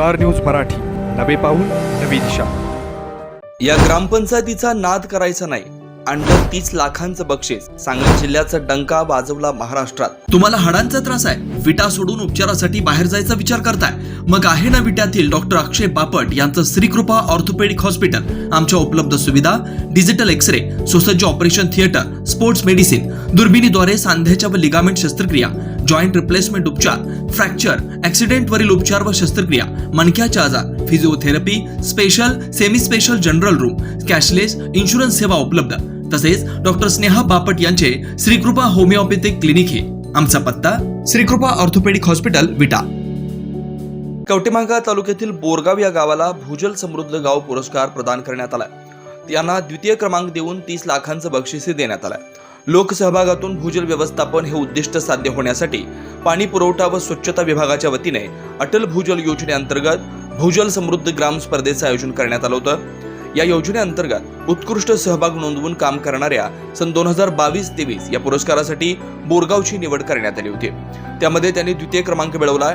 Star news Marathi. नवे पाऊल नवी दिशा. या ग्रामपंचायतीचा नाद करायचा नाही. अंडर तीस लाखांचं बक्षीस. सांगली जिल्ह्याचा डंका वाजवला महाराष्ट्रात. तुम्हाला हाडांचा त्रास आहे. विटा सोडून उपचारासाठी बाहेर जायचा विचार करताय. मग आहे ना विट्यातील डॉक्टर अक्षय बापट यांचं श्रीकृपा ऑर्थोपेडिक हॉस्पिटल. आमच्या उपलब्ध सुविधा डिजिटल एक्सरे सुसज्ज ऑपरेशन थिएटर स्पोर्ट्स मेडिसिन दुर्बिणीद्वारे सांध्याच्या व लिगामेंट शस्त्रक्रिया जॉईंट रिप्लेसमेंट उपचार फ्रॅक्चर ऍक्सिडेंट वरील उपचार व शस्त्रक्रिया मणक्याचे आजार physiotherapy special semi special general room cashless insurance सेवा उपलब्ध. तसेच डॉक्टर स्नेहा बापट यांचे श्रीकृपा होमिओपॅथिक क्लिनिक हे. आमचा पत्ता श्रीकृपा ऑर्थोपेडिक हॉस्पिटल विटा. कवटेमांगा तालुक्यातील बोरगाव या गावाला भूजल समृद्ध गाव पुरस्कार प्रदान करण्यात आला त्यांना द्वितीय क्रमांक देऊन तीस लाखांचं बक्षीसही देण्यात आलं लोकसहभागातून भूजल व्यवस्थापन हे उद्दिष्ट साध्य होण्यासाठी पाणी पुरवठा व स्वच्छता विभागाच्या वतीने अटल भूजल योजनेअंतर्गत भूजल समृद्ध ग्राम स्पर्धेचं आयोजन करण्यात आलं होतं. या योजनेअंतर्गत उत्कृष्ट सहभाग नोंदवून काम करणाऱ्या सन दोन हजार बावीस तेवीस या पुरस्कारासाठी बोरगावची निवड करण्यात आली होती. त्यामध्ये त्यांनी द्वितीय क्रमांक मिळवला.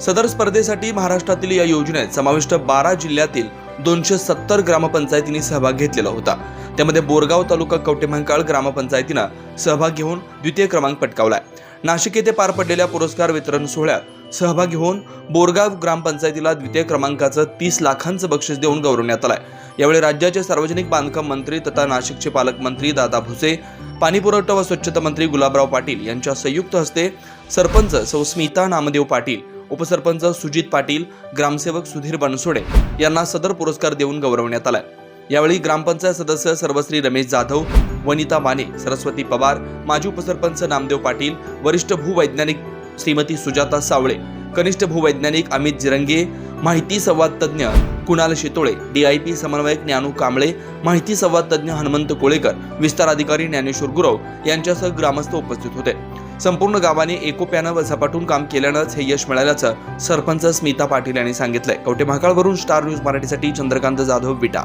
सदर स्पर्धेसाठी महाराष्ट्रातील या योजनेत समाविष्ट बारा जिल्ह्यातील दोनशे सत्तर ग्रामपंचायतींनी सहभाग घेतलेला होता. त्यामध्ये बोरगाव तालुका कवटेमंकाळ ग्रामपंचायतीनं सहभाग घेऊन द्वितीय क्रमांक पटकावलाय. नाशिक येथे पार पडलेल्या पुरस्कार वितरण सोहळ्यात सहभागी होऊन बोरगाव ग्रामपंचायतीला द्वितीय क्रमांकाचं तीस लाखांचं बक्षीस देऊन गौरवण्यात आलंय. यावेळी राज्याचे सार्वजनिक बांधकाम मंत्री तथा नाशिकचे पालकमंत्री दादा भुसे पाणी पुरवठा व स्वच्छता मंत्री गुलाबराव पाटील यांच्या संयुक्त हस्ते सरपंच सौ स्मिता नामदेव पाटील उपसरपंच सुजित पाटील ग्रामसेवक सुधीर बनसोडे यांना सदर पुरस्कार देऊन गौरवण्यात आलाय. यावेळी ग्रामपंचायत सदस्य सर्वश्री रमेश जाधव वनिता माने सरस्वती पवार माजी उपसरपंच नामदेव पाटील वरिष्ठ भूवैज्ञानिक श्रीमती सुजाता सावळे कनिष्ठ भूवैज्ञानिक अमित जिरंगे माहिती संवाद तज्ज्ञ कुणाल शितोळे डीआयपी समन्वयक ज्ञानू कांबळे माहिती संवाद तज्ज्ञ हनुमंत कोळेकर विस्तार अधिकारी ज्ञानेश्वर गुरव यांच्यासह ग्रामस्थ उपस्थित होते. संपूर्ण गावाने एकोप्यानं व झपाटून काम केल्यानंच हे यश मिळाल्याचं सरपंच स्मिता पाटील यांनी सांगितलंय. कवटे महाकाळवरून स्टार न्यूज मराठीसाठी चंद्रकांत जाधव विटा.